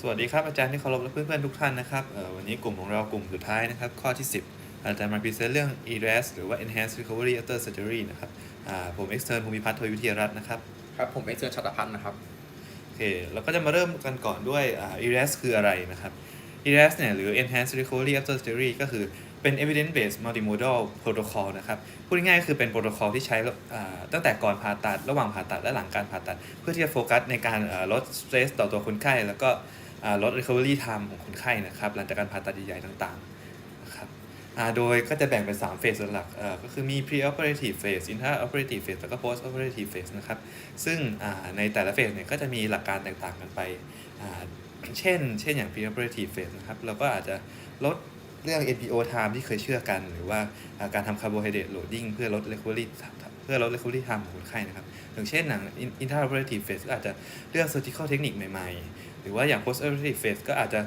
สวัสดีครับอาจารย์ที่เคารพและเพื่อนๆทุกท่านนะครับเอ่อวันนี้กลุ่มของเรากลุ่มสุดท้ายนะครับ ข้อที่ 10 อาจารย์มาพรีเซนต์เรื่อง ERAS หรือว่า Enhanced Recovery After Surgery นะครับอ่าผม Extern ภูมิพัฒน์ทวีวิทยารัตน์นะครับ ครับ ผมเอ็กเซอร์ชัตพัฒน์นะครับโอเคเราก็จะมาเริ่มกันก่อนด้วยอ่า ERAS คืออะไรนะครับ ERAS เนี่ยหรือ Enhanced Recovery After Surgery ก็คือเป็น Evidence Based Multimodal Protocol นะครับ พูดง่ายๆก็คือเป็นโปรโตคอลที่ใช้อ่าตั้งแต่ก่อนผ่าตัด ระหว่างผ่าตัดและหลังการผ่าตัด เพื่อที่จะโฟกัสในการอ่าลดสเตรสต่อตัวคนไข้แล้วก็อ่า ลด recovery time ของคนไข้นะครับหลังจากการผ่าตัดใหญ่ๆต่างๆนะครับโดยก็จะแบ่งเป็น3เฟสหลักก็คือมี pre-operative phase intra-operative phase แล้วก็ post-operative phase นะครับซึ่งในแต่ละเฟสเนี่ยก็จะมีหลักการแตกต่างกันไป เช่น เช่นอย่าง pre-operative phase นะครับเราก็อาจจะลดเรื่อง NPO time ที่เคยเชื่อกัน หรือว่าการทำ carbohydrate loading เพื่อลด recovery เพื่อลด recovery time ของคนไข้นะครับอย่างเช่นอย่าง intra-operative phase ก็อาจจะเลือก surgical technique ใหม่ๆ หรือว่าอย่าง post operative phase ก็อาจจะ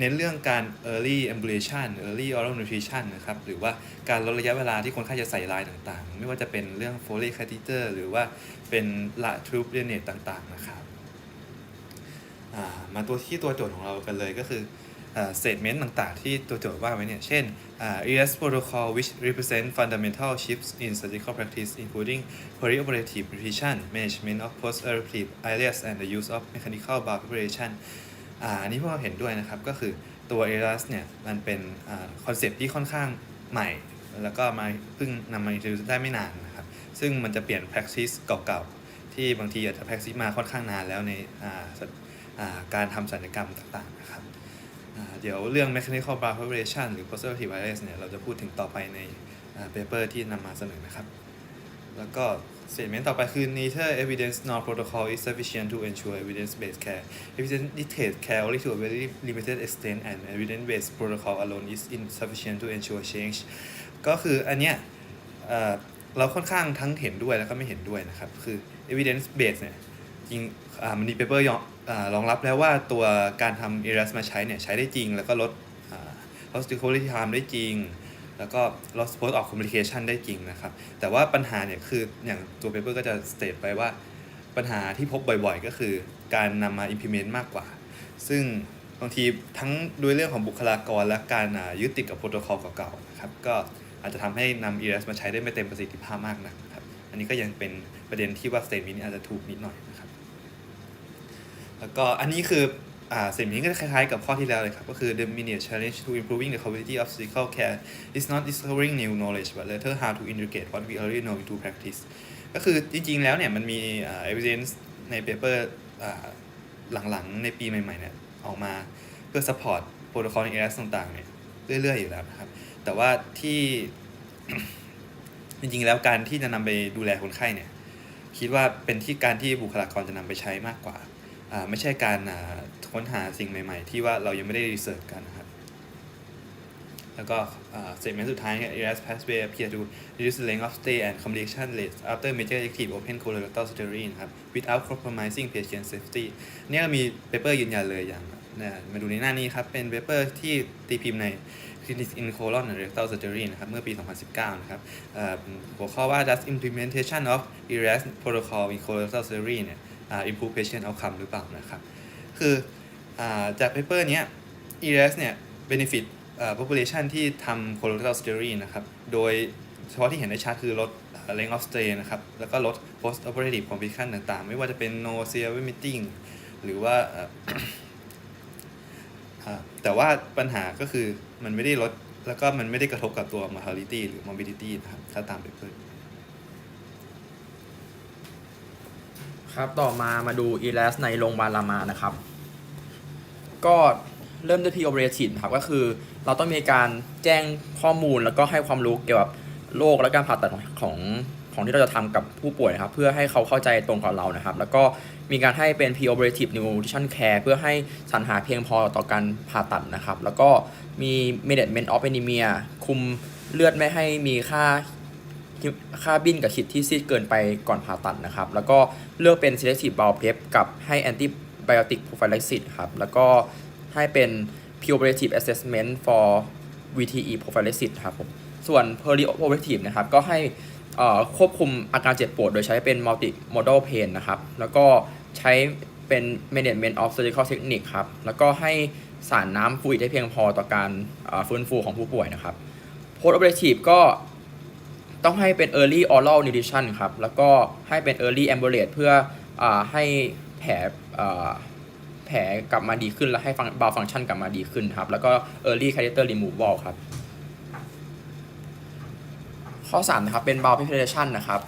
เน้นเรื่องการ early ambulation early oral nutrition นะครับ หรือว่าการลดระยะเวลาที่คนไข้จะใส่ลายต่างๆ ไม่ว่าจะเป็นเรื่อง Foley catheter หรือว่าเป็น la tube drainage ต่างๆ นะครับ มาตัวที่ตัวโจทย์ของเรากันเลยก็คือ อ่า statement ต่างๆ ที่ตัวโจทย์ว่าไว้เนี่ย เช่นอ่า ES protocol which represent fundamental shifts in surgical practice including perioperative nutrition management of post-operative ileus and the use of mechanical bowel preparation อันนี้พวกเราเห็นด้วยนะครับ ก็คือตัว ERAS เนี่ย มันเป็นคอนเซปต์ที่ค่อนข้างใหม่ แล้วก็มาเพิ่งนำมา introduce ได้ไม่นานนะครับ ซึ่งมันจะเปลี่ยน practice เก่าๆ ที่บางทีอาจจะ practice มาค่อนข้างนานแล้วในการทำศัลยกรรมต่างๆนะครับ เดี๋ยวเรื่อง mechanical bowel preparation หรือ post-operative ileus เนี่ย เราจะพูดถึงต่อไปในเปเปอร์ที่นำมาเสนอนะครับ แล้วก็ statement ต่อไปคือ neither evidence nor protocol is sufficient to ensure evidence-based care evidence dictates care only to a very limited extent and evidence-based protocol alone is insufficient to ensure change ก็คืออันเนี้ยเราค่อนข้างทั้งเห็นด้วยแล้วก็ไม่เห็นด้วยนะครับ คือ evidence based เนี่ย จริงมันมีเปเปอร์รองรับแล้วว่าตัวการทำ ERAS มาใช้เนี่ยใช้ได้จริง แล้วก็ลดอ่า hospital time ได้จริง แล้วก็ลด post op complication ได้จริงนะครับ แต่ว่าปัญหาเนี่ยคืออย่างตัวเปเปอร์ก็จะสเตทไปว่าปัญหาที่พบบ่อยๆ ก็คือการนำมา implement มากกว่า ซึ่งบางทีทั้งด้วยเรื่องของบุคลากรและการยึดติดกับโปรโตคอลเก่าๆนะครับก็อาจจะทำให้นำ ERS มาใช้ได้ไม่เต็มประสิทธิภาพมากนักนะครับ อันนี้ก็ยังเป็นประเด็นที่ว่า statement นี้อาจจะถูกนิดหน่อยนะครับ แล้วก็อันนี้คืออ่าสิ่งนี้ก็คล้ายๆกับข้อที่แล้วเลยครับ ก็คือ the immediate challenge to improving the quality of surgical care is not discovering new knowledge but rather how to integrate what we already know into practice ก็คือจริงๆแล้วเนี่ยมันมี evidence ใน paper อ่าหลังๆ ในปีใหม่ๆเนี่ยออกมาเพื่อ support protocol ใน AS ต่างๆเนี่ยเรื่อยๆ อยู่แล้วนะครับ แต่ว่าที่จริงๆ แล้วการที่จะนำไปดูแลคนไข้เนี่ย คิดว่าเป็นที่การที่บุคลากรจะนำไปใช้มากกว่า ไม่ใช่การอ่าค้นหาสิ่งใหม่ ๆ ที่ว่าเรายังไม่ได้รีเสิร์ชกันนะครับ แล้วก็เซกเมนต์สุดท้ายเนี่ย ERAS pathway appear to reduce length of stay and complication rates after major elective open colorectal surgery นะครับ without compromising patient safety เนี่ยมีเปเปอร์ยืนยันเลยอย่างนะมาดูในหน้านี้ครับ เป็นเปเปอร์ที่ตีพิมพ์ใน Clinic in Colon and Rectal Surgery นะครับเมื่อปี 2019 นะครับอ่อหัวข้อว่า does implementation of ERAS protocol in colorectal surgery เนี่ย improve patient outcome หรือเปล่านะครับ คืออาจากเปเปอร์เนี้ย ERS เนี่ย benefit อ่า population ที่ทำ colorectal surgery นะครับ โดยเฉพาะที่เห็นได้ชัดคือลด length of stay นะครับ แล้วก็ลด post operative complication ต่างๆ ไม่ว่าจะเป็น nausea vomiting หรือว่าอ่าแต่ว่าปัญหาก็คือมันไม่ได้ลด แล้วก็มันไม่ได้กระทบกับตัว mortality หรือ morbidity นะครับ ถ้าตามเปเปอ ครับต่อมามาดู e l a s ในโรงพยาบาลรามานะครับ ก็เริ่มด้วย pre operative นครับก็คือเราต้องมีการแจ้งข้อมูลแล้วก็ให้ความรู้เกี่ยวกับโรคและการผ่าตัดของของที่เราจะทำกับผู้ป่วยนะครับ เพื่อให้เขาเข้าใจตรงกับเรานะครับ แล้วก็มีการให้เป็น pre operative nutrition care เพื่อให้สรรหาเพียงพอต่อการผ่าตัดนะครับ แล้วก็มี management of anemia คุมเลือดไม่ให้มีค่า ค่าบินกับคิดที่ซีดเกินไปก่อนผ่าตัดนะครับ แล้วก็เลือกเป็น selective bowel prep กับให้ antibiotic prophylaxis ครับแล้วก็ให้เป็น preoperative assessment for VTE prophylaxis ครับผมส่วน perioperative นะครับก็ให้ควบคุมอาการเจ็บปวด โดยใช้เป็น multimodal pain นะครับ แล้วก็ใช้เป็น management of surgical technique ครับ แล้วก็ให้สารน้ำฟลูอิดได้เพียงพอต่อการฟื้นฟูของผู้ป่วยนะครับ post operative ก็ ต้องให้เป็น early oral nutrition ครับ แล้วก็ให้เป็น early ambulate เพื่ออให้แผลแผลกลับมาดีขึ้น และให้ฟังบาฟังชันกลับมาดีขึ้นครับ แล้วก็ early catheter removal ครับ ข้อ 3 นะครับ เป็น bowel preparation นะครับ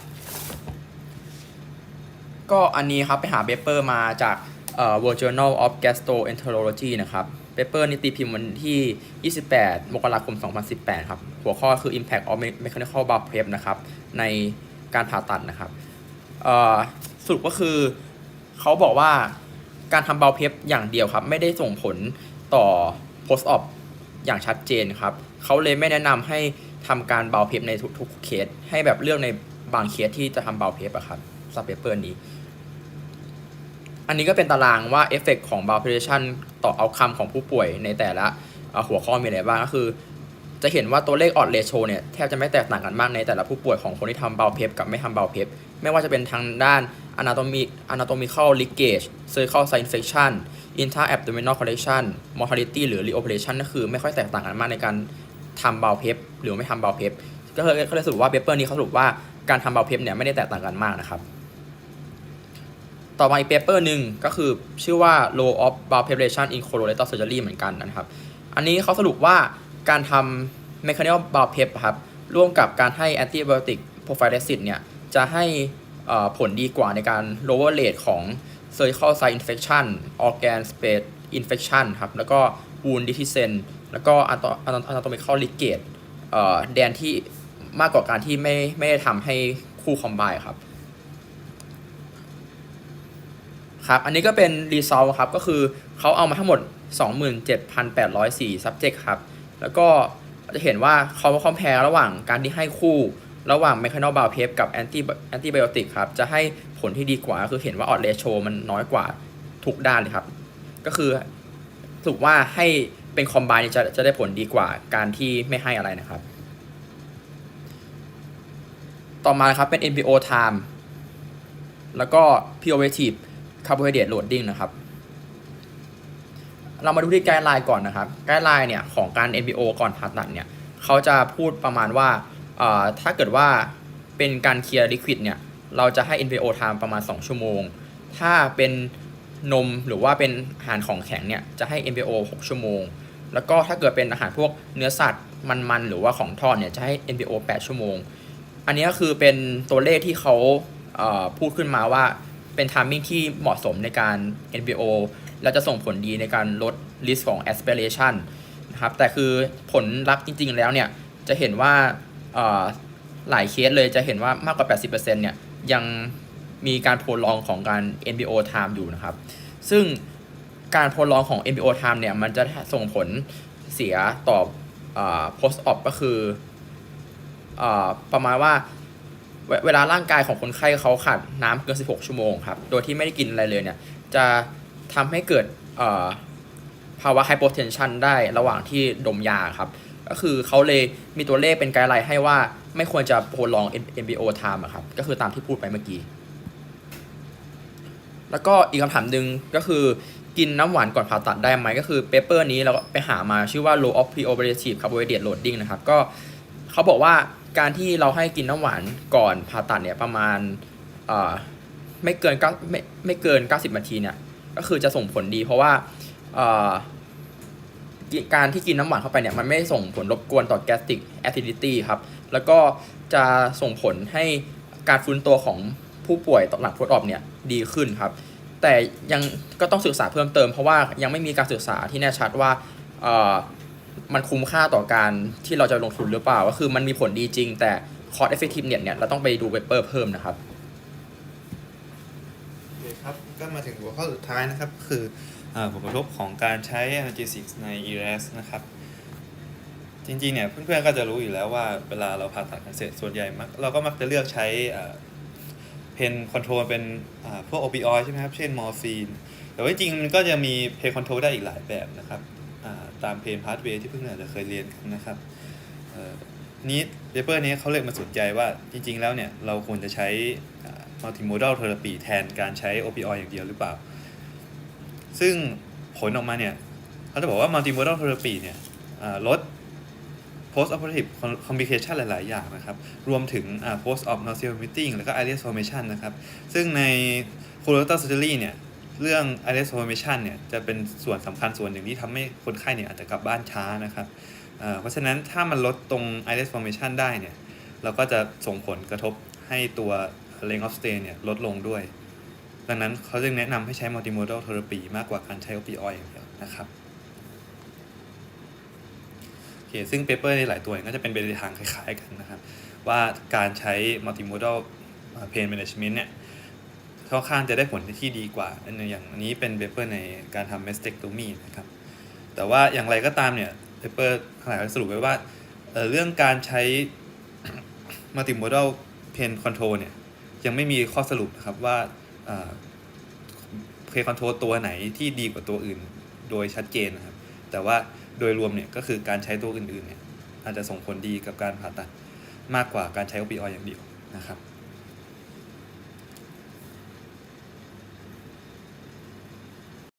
ก็อันนี้ครับ ไปหาเปเปอร์มาจากเอ่อ World Journal of Gastroenterology นะครับ เปเปอร์นี้ตีพิมพ์วันที่ 28 มกราคม 2018 ครับ หัวข้อคือ Impact of Mechanical Bowel Prep นะครับ ในการผ่าตัดนะครับสรุปก็คือเขาบอกว่าการทำ bowel prep อย่างเดียวครับ ไม่ได้ส่งผลต่อ post op อย่างชัดเจนครับ เขาเลยไม่แนะนำให้ทำการ bowel prep ในทุกๆเคส ให้แบบเลือกในบางเคสที่จะทำ bowel prep อะครับสำหรับเปเปอร์นี้ อันนี้ก็เป็นตารางว่าเอฟเฟกของ bowel preparation ต่อเอาคำของผู้ป่วยในแต่ละหัวข้อมีอะไรบ้างก็คือ จะเห็นว่าตัวเลขออดเรโชเนี่ยแทบจะไม่แตกต่างกันมากในแต่ละผู้ป่วยของคนที่ทำ bowel prep กับไม่ทำ bowel prep ไม่ว่าจะเป็นทางด้าน anatomy anatomical leakage cervical site infection intra abdominal condition mortality หรือ reoperation ก็คือไม่ค่อยแตกต่างกันมากในการทำ bowel prep หรือไม่ทำ bowel prep ก็เลยก็เลยสรุปว่าเปเปอร์นี้เขาสรุปว่าการทำ bowel prep เนี่ยไม่ได้แตกต่างกันมากนะครับ ต่อมาอีกเปเปอร์หนึ่งก็คือชื่อว่า low of bowel preparation in colorectal surgery เหมือนกันนะครับ อันนี้เขาสรุปว่าการทำ mechanical bowel prep ครับ ร่วมกับการให้ antibiotic prophylaxis เนี่ย จะให้ผลดีกว่าในการ lower rate ของ surgical site infection organ space infection ครับ แล้วก็ wound dehiscence แล้วก็ anatomical leakage แดนที่มากกว่าการที่ไม่ไม่ได้ทำให้คู่คอมไบครับ ครับอันนี้ก็เป็น result ครับก็คือเขาเอามาทั้งหมด 27,804 subject ครับ แล้วก็จะเห็นว่าเขา compare ระหว่างการที่ให้คู่ระหว่าง mechanical bowel prep กับ anti antibiotic ครับ จะให้ผลที่ดีกว่าก็คือเห็นว่า odd ratio มันน้อยกว่าทุกด้านเลยครับ ก็คือสรุปว่าให้เป็น combine จะจะได้ผลดีกว่าการที่ไม่ให้อะไรนะครับ ต่อมานะครับเป็น NPO time แล้วก็ preoperative carbohydrate loading นะครับ เรามาดูที่ไกด์ไลน์ก่อนนะครับ ไกด์ไลน์เนี่ยของการ NPO ก่อนผ่าตัดเนี่ยเขาจะพูดประมาณว่าถ้าเกิดว่าเป็นการเคลียร์ลิควิดเนี่ยเราจะให้ NPO time ประมาณ 2 ชั่วโมง ถ้าเป็นนมหรือว่าเป็นอาหารของแข็งเนี่ยจะให้ NPO 6 ชั่วโมง แล้วก็ถ้าเกิดเป็นอาหารพวกเนื้อสัตว์มันๆหรือว่าของทอดเนี่ยจะให้ NPO 8 ชั่วโมง อันนี้ก็คือเป็นตัวเลขที่เขาเพูดขึ้นมาว่า เป็นทามมิ่งที่เหมาะสมในการ NPO และจะส่งผลดีในการลด risk ของ aspiration นะครับแต่คือผลลัพธ์จริง ๆ แล้วเนี่ย จะเห็นว่าหลายเคสเลยจะเห็นว่ามากกว่า 80%เนี่ย ยังมีการโพลองของการ NPO time อยู่นะครับ ซึ่งการโพลองของ NPO time เนี่ย มันจะส่งผลเสียต่ออ post op ก็คืออประมาณว่า เวลาร่างกายของคนไข้เขาขาดน้ำเกิน 16 ชั่วโมงครับ โดยที่ไม่ได้กินอะไรเลยเนี่ย จะทำให้เกิดภาวะ hypotension ได้ระหว่างที่ดมยาครับ ก็คือเขาเลยมีตัวเลขเป็นไกด์ไลน์ให้ว่าไม่ควรจะโพลอง MBO time อะครับ ก็คือตามที่พูดไปเมื่อกี้ แล้วก็อีกคำถามหนึ่งก็คือกินน้ำหวานก่อนผ่าตัดได้ไหม ก็คือเปเปอร์นี้เราก็ไปหามาชื่อว่า low of preoperative carbohydrate loading นะครับ ก็เขาบอกว่า การที่เราให้กินน้ำหวานก่อนผ่าตัดเนี่ยประมาณเอ่อไม่เกินเก้าไม่ไม่เกิน 90นาทีเนี่ยก็คือจะส่งผลดี เพราะว่าเอ่อการที่กินน้ำหวานเข้าไปเนี่ยมันไม่ส่งผลรบกวนต่อ gastric acidity ครับ แล้วก็จะส่งผลให้การฟื้นตัวของผู้ป่วยต่อหลังพสต์ออฟเนี่ยดีขึ้นครับ แต่ยังก็ต้องศึกษาเพิ่มเติมเพราะว่ายังไม่มีการศึกษาที่แน่ชัดว่าเอ่อ มันคุ้มค่าต่อการที่เราจะลงทุนหรือเปล่า ก็คือมันมีผลดีจริง แต่ cost effectiveness เนี่ยเราต้องไปดูเปเปอร์เพิ่มนะครับโอเคครับ ก็มาถึงหัวข้อสุดท้ายนะครับ คือผลกระทบของการใช้ analgesics ใน ERAS นะครับ จริงๆเนี่ยเพื่อนๆก็จะรู้อยู่แล้วว่าเวลาเราผ่าตัดกันเสร็จส่วนใหญ่มักเราก็มักจะเลือกใช้เพนคอนโทรลเป็นพวก opioid ใช่ไหมครับ เช่นมอร์ฟีนแต่ว่าจริงๆมันก็จะมีเพนคอนโทรลได้อีกหลายแบบนะครับ ตามเพนพาสเวย์ที่เพื่อนๆอาจจะเคยเรียนกันนะครับนี้เปเปอร์นี้เขาเลยมาสนใจว่าจริง ๆ แล้วเนี่ย เราควรจะใช้มัลติโมดัลเทอราปีแทนการใช้ opioid อย่างเดียวหรือเปล่า ซึ่งผลออกมาเนี่ยเขาจะบอกว่า multimodal therapy เนี่ยลด post operative complication หลาย ๆ อย่างนะครับ รวมถึง post op nausea vomiting แล้วก็ ileus formation นะครับ ซึ่งใน colorectal surgery เนี่ย เรื่อง ileus formation เนี่ยจะเป็นส่วนสำคัญส่วนหนึ่งที่ทำให้คนไข้เนี่ยอาจจะกลับบ้านช้านะครับเพราะฉะนั้นถ้ามันลดตรง ileus formation ได้เนี่ยเราก็จะส่งผลกระทบให้ตัว length of stay เนี่ยลดลงด้วย ดังนั้นเขาจึงแนะนำให้ใช้ multimodal therapy มากกว่าการใช้ opioid อย่างเดียวนะครับโอเคซึ่งเปเปอร์ในหลายตัวก็จะเป็นไปในทางคล้ายๆกันนะครับ ว่าการใช้ multimodal เอ่อ pain management เนี่ย ค่อนข้างจะได้ผลที่ดีกว่าอันอย่างอันนี้เป็นเปเปอร์ในการทำ mastectomy นะครับ แต่ว่าอย่างไรก็ตามเนี่ยเปเปอร์หลายสรุปไว้ว่าเเรื่องการใช้ multimodal pain control เนี่ยยังไม่มีข้อสรุปนะครับว่าเพนคอนโทรลตัวไหนที่ดีกว่าตัวอื่นโดยชัดเจนนะครับ แต่ว่าโดยรวมเนี่ยก็คือการใช้ตัวอื่นๆเนี่ยอาจจะส่งผลดีกับการผ่าตัดมากกว่าการใช้ opioid อย่างเดียวนะครับ